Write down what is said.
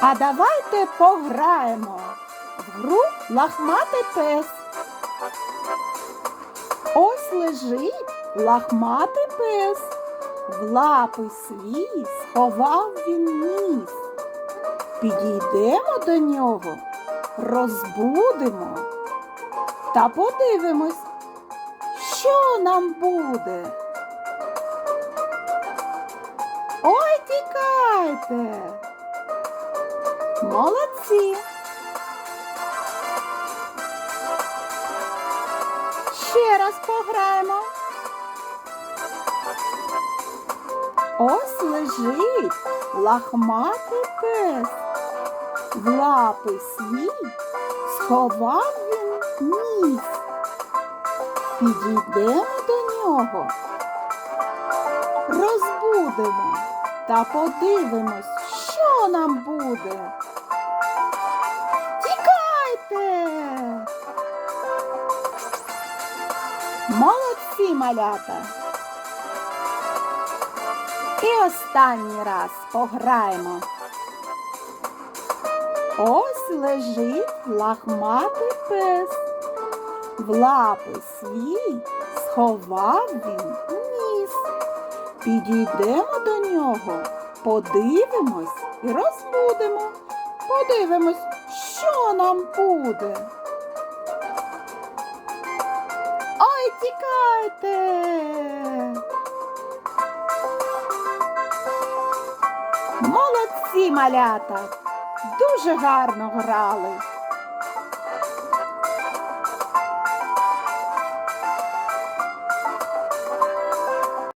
А давайте пограємо в гру лахматий пес. Ось лежить лахматий пес. В лапи свій сховав він ніс. Підійдемо до нього, розбудемо та подивимось, що нам буде. Ой, тікайте! Молодці! Ще раз пограємо. Ось лежить лахматий пес. В лапи свій сховав він ніс. Підійдемо до нього, розбудемо та подивимось, що нам буде. Молодці малята! І останній раз пограємо. Ось лежить лахматий пес. В лапи свій сховав він ніс. Підійдемо до нього, подивимось і розбудемо. Подивимось, що нам буде. Тікайте! Молодці малята! Дуже гарно грали.